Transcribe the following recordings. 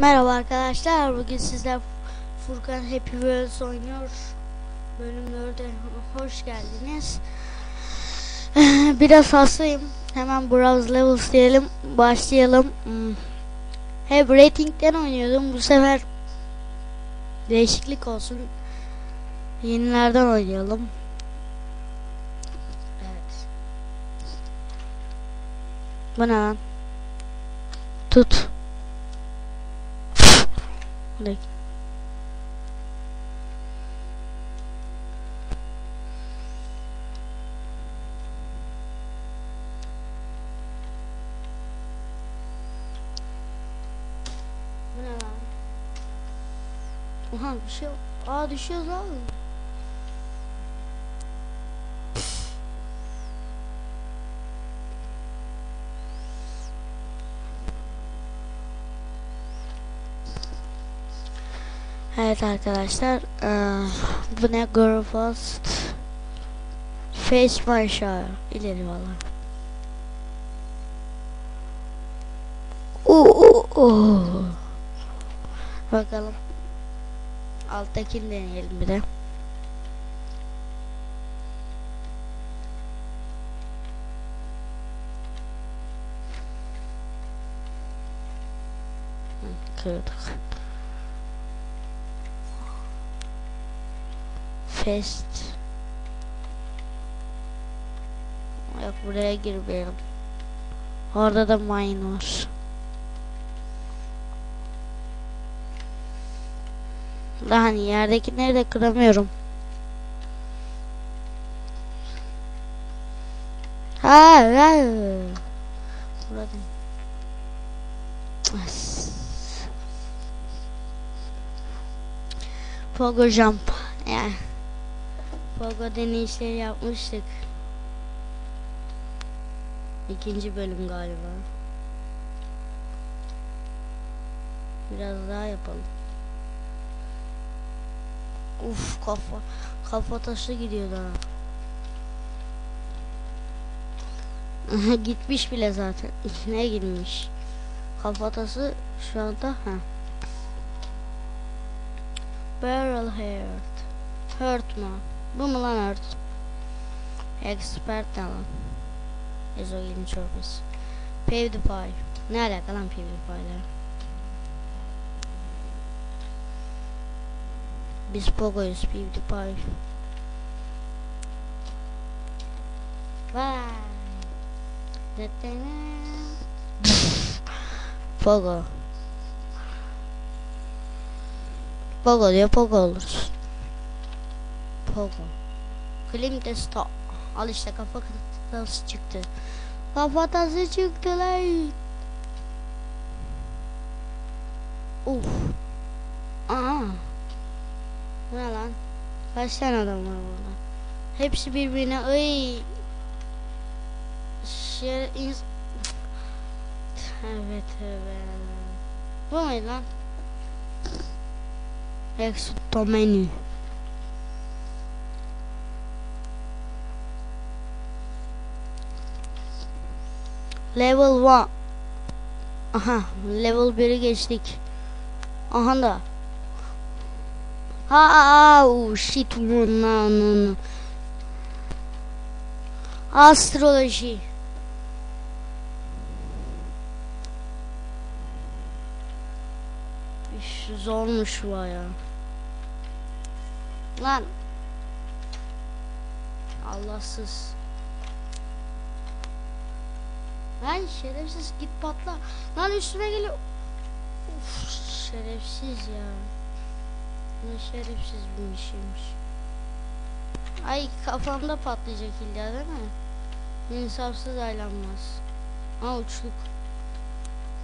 Merhaba arkadaşlar. Bugün sizler Furkan Happy Wheels oynuyor. Bölüm 4'e hoş geldiniz. Biraz hastayım. Hemen Browse Levels diyelim. Başlayalım. Hmm. Hep ratingden oynuyordum. Bu sefer değişiklik olsun. Yenilerden oynayalım. Evet. Bu? Tut. Like. Bu ne lan? Oha bir şey Aa düşüyoruz abi. Evet arkadaşlar eee, bu ne Girl Fast Face my Shire ileri valla. Bakalım. Alttakini deneyelim bir de. Kırdık Fest. Yok buraya girmeyelim. Orada da mine var. Daha hani yerdekileri de kıramıyorum. Ha, ha. Burada. Pogo jump. Yani. Pogo deneyişleri yapmıştık. İkinci bölüm galiba. Biraz daha yapalım. Uf kafa kafa taşı gidiyor daha. Gitmiş bile zaten. İçine girmiş. Kafatası şu anda ha. Barrel Heart. Hurt mu? Bu mu lan Hurt? Expert ne lan? Ezogelin çorbası. PewDiePie. Ne alaka lan PewDiePie'le? Biz Pogo'yuz PewDiePie. Vay. Pogo. Pogo diyor Pogo oluruz. Pogo. Clint Stop. Al işte kafa kafası çıktı. Kafatası çıktı lan. Uf. Bu ne lan? Kaç tane adam var burada? Hepsi birbirine ay. Şey ins Evet evet. Bu muydu lan? Exto Level 1 Aha level 1'i geçtik. Aha da. Ha oh shit bundan. Astroloji. Üf, zormuş baya. Lan. Allahsız. Lan şerefsiz git patla. Lan üstüme geliyor. Uf, şerefsiz ya. Ne şerefsiz bir şeymiş. Ay kafamda patlayacak illa değil mi? İnsafsız aylanmaz. Ha uçluk.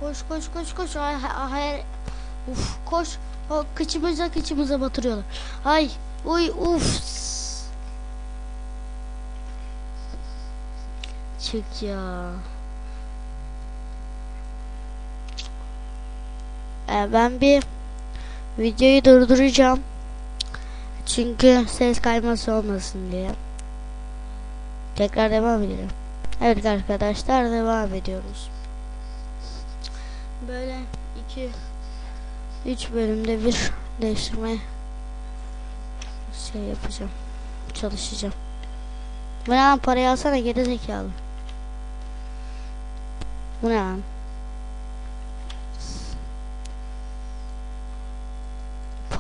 Koş koş koş koş. Ay, hayır. Uf koş. O kıçımıza kıçımıza batırıyorlar. Ay uy uf. Çık ya. Ee, ben bir videoyu durduracağım. Çünkü ses kayması olmasın diye. Tekrar devam edelim. Evet arkadaşlar devam ediyoruz. Böyle iki 3 bölümde bir değiştirme şey yapacağım. Çalışacağım. Bu ne lan parayı alsana geri zekalı. Bu ne lan?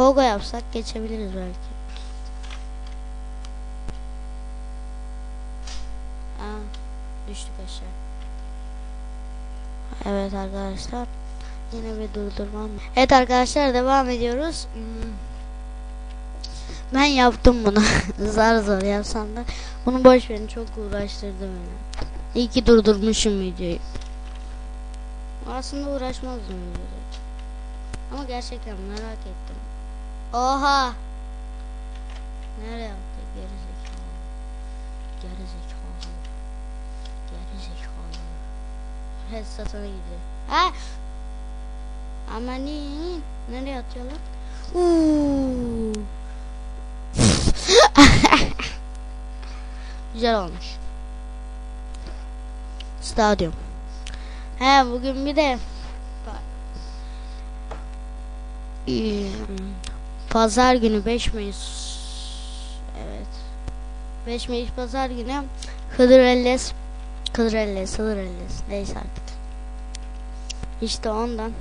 Pogo yapsak geçebiliriz belki. Aa, düştük aşağı. Evet arkadaşlar. Yine bir durdurmam. Evet arkadaşlar devam ediyoruz. Hmm. Ben yaptım bunu. zar zor yapsam da. Bunu boş verin çok uğraştırdı beni. İyi ki durdurmuşum videoyu. Aslında uğraşmazdım videoda. Ama gerçekten merak ettim. Oha! Nereye attık? Geri zekalı. Geri zekalı. Geri zekalı. Headset'a gidiyor. Ha! Amanin. Nereye atıyorlar? Uuu. Güzel olmuş. Stadyum. He bugün bir de Ee, Pazar günü 5 Mayıs. Evet. 5 Mayıs pazar günü. Hıdrellez Hıdrellez Hıdrellez Neyse artık. İşte ondan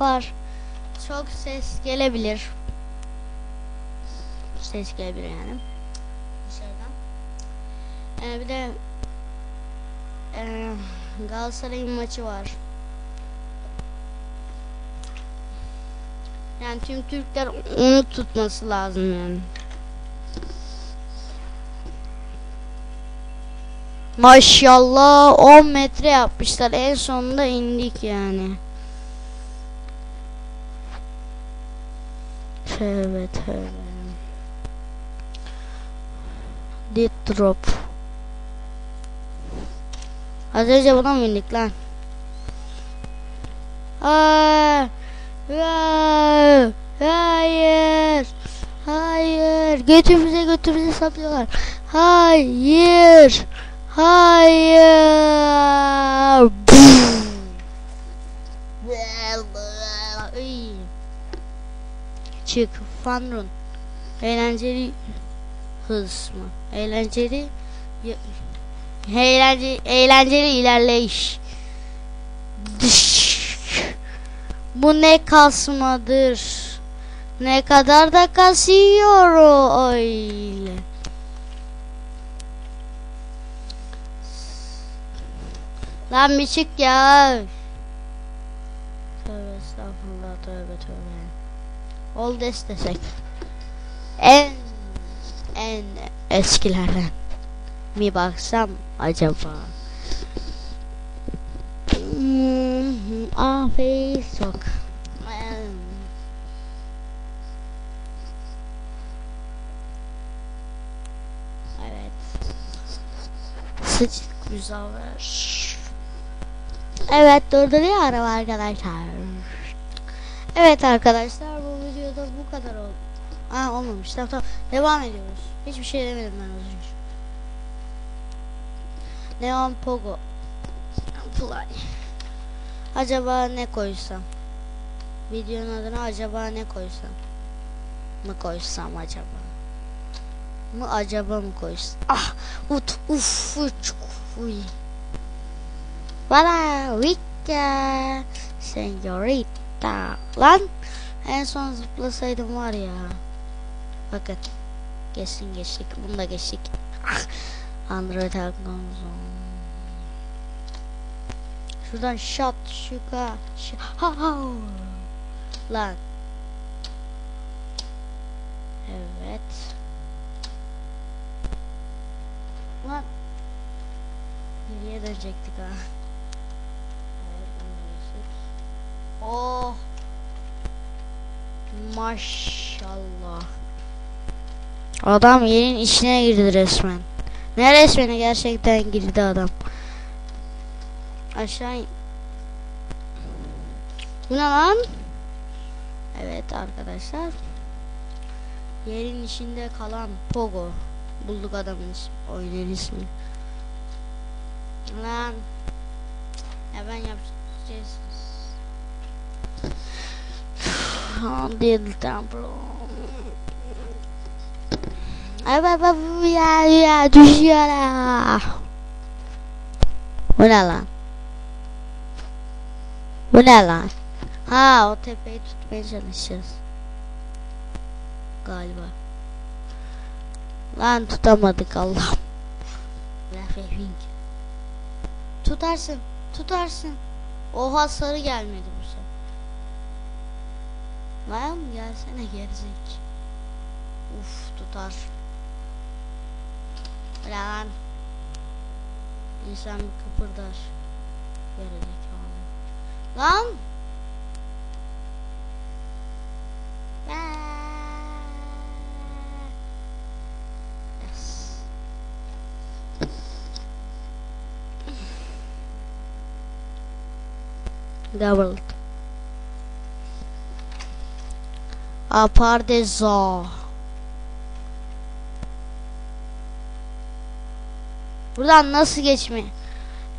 Var. Çok ses gelebilir. Ses gelebilir yani. Dışarıdan. Ee, Bir de ee, Galatasaray'ın maçı var Yani tüm Türkler onu tutması lazım yani. Maşallah 10 metre yapmışlar. En sonunda indik yani. Tövbe tövbe. Did drop. Az önce buna mı indik lan? Aa, hayır. Hayır. Götümüze götümüze saplıyorlar. Hayır. Hayır. Çık. Fun run. Eğlenceli hız mı? Eğlenceli eğlenceli, eğlenceli ilerleyiş. Bu ne kasmadır. Ne kadar da kasıyor o öyle. Lan bir çık ya. Tövbe estağfurullah tövbe tövbe. Ol destek. En en eskilerden mi baksam acaba? Hmm, Aferin çok. Evet. Sıcak müzaver. Evet durduruyor araba arkadaşlar. Evet arkadaşlar bu videoda bu kadar oldu. Aa olmamış tamam tamam devam ediyoruz. Hiçbir şey demedim ben az önce. Neon Pogo. Play. Acaba ne koysam? Videonun adına acaba ne koysam? Mı koysam acaba? Mı acaba mı koysam? Ah! Ut! Uf! Uç! Uy! Valla! Vika! Senyorita! Lan! En son zıplasaydım var ya. Bakın. Geçsin geçtik. Bunu da geçtik. Ah! Android Agnonzon. Şuradan shot şuka. Ha ha. Lan. Evet. Lan. Geriye dönecektik ha. Oh. Maşallah. Adam yerin içine girdi resmen. Ne resmine gerçekten girdi adam. Aşağı. Bu ne lan? Evet arkadaşlar. Yerin içinde kalan Pogo. Bulduk adamın ismi. Oyunun ismi. Lan. Ya ben yapacağız. Dil Temple. Evet bak ya ya düşüyor. Bu ne lan? Bu ne lan? Ha o tepeyi tutmaya çalışacağız. Galiba. Lan tutamadık Allah'ım. Lafing. Tutarsın. Tutarsın. Oha sarı gelmedi bu sefer. Lan gelsene gerizek. Uf tutar. Lan. İnsan bir kıpırdar. Gerizekalı. Lan. Yes. Doubled. Apardeza. Buradan nasıl geçme?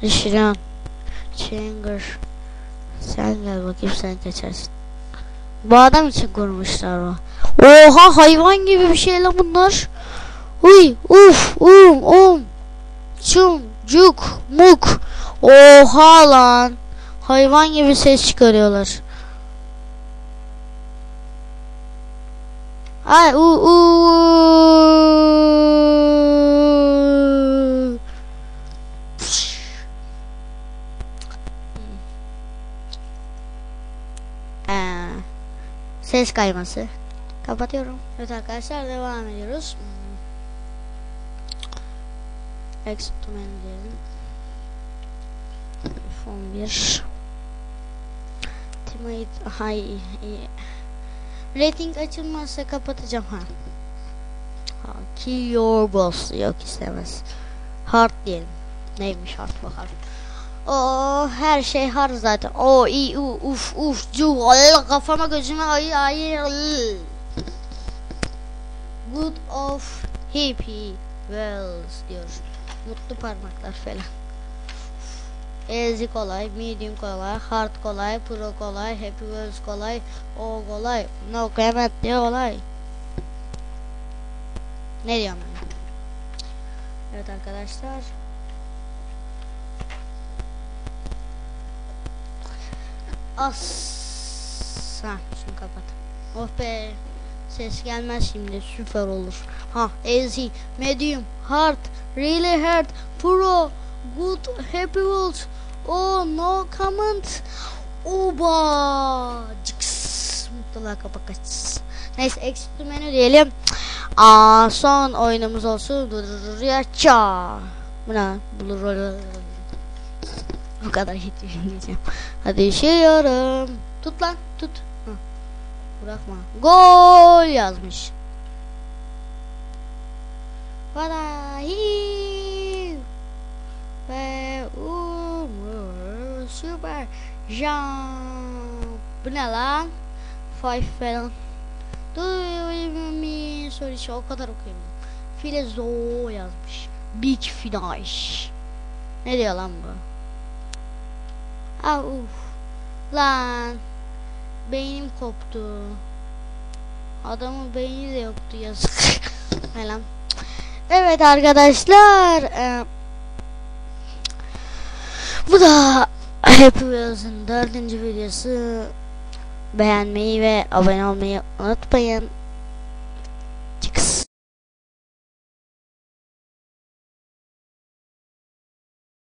Rişiran. Changer. Sen gel bakayım sen kaçarsın. Bu adam için kurmuşlar o. Oha hayvan gibi bir şey lan bunlar. Uy uf um um. Çum cuk muk. Oha lan. Hayvan gibi ses çıkarıyorlar. Ay u u. ses kayması. Kapatıyorum. Evet arkadaşlar devam ediyoruz. Exit to menu. Fon 1 Teammate iyi. Rating açılmazsa kapatacağım ha. ha. Kill your boss yok istemez. Hard diyelim. Neymiş hard bakalım. O her şey hard zaten. O i u uf uf cu kafama gözüme ay ay. Good of happy wells diyor. Mutlu parmaklar falan. Easy kolay, medium kolay, hard kolay, pro kolay, happy wheels kolay, o kolay, no comment diye kolay. Ne diyorum ben? Evet arkadaşlar. As. Ha, şunu kapat. Oh be. Ses gelmez şimdi süper olur. Ha easy, medium, hard, really hard, pro, good, happy wheels. Oh no comment. Oba. Cıks. Mutluluğa kapak aç. Neyse exit menü diyelim. Aa, son oyunumuz olsun. Yaça. Bu ne? Bulur. Bu kadar yetişmeyeceğim. Hadi işiyorum. Tut lan tut. Hı. Bırakma. Gol yazmış. Vadahi ve umur süper jump. Bu ne lan? Five falan. Duymi soru işi o kadar okuyayım. Filezo yazmış. Big finish. Ne diyor lan bu? Ah uf. Lan. Beynim koptu. Adamın beyni de yoktu yazık. ne lan? Evet arkadaşlar. E, bu da Happy Wheels'ın dördüncü videosu. Beğenmeyi ve abone olmayı unutmayın.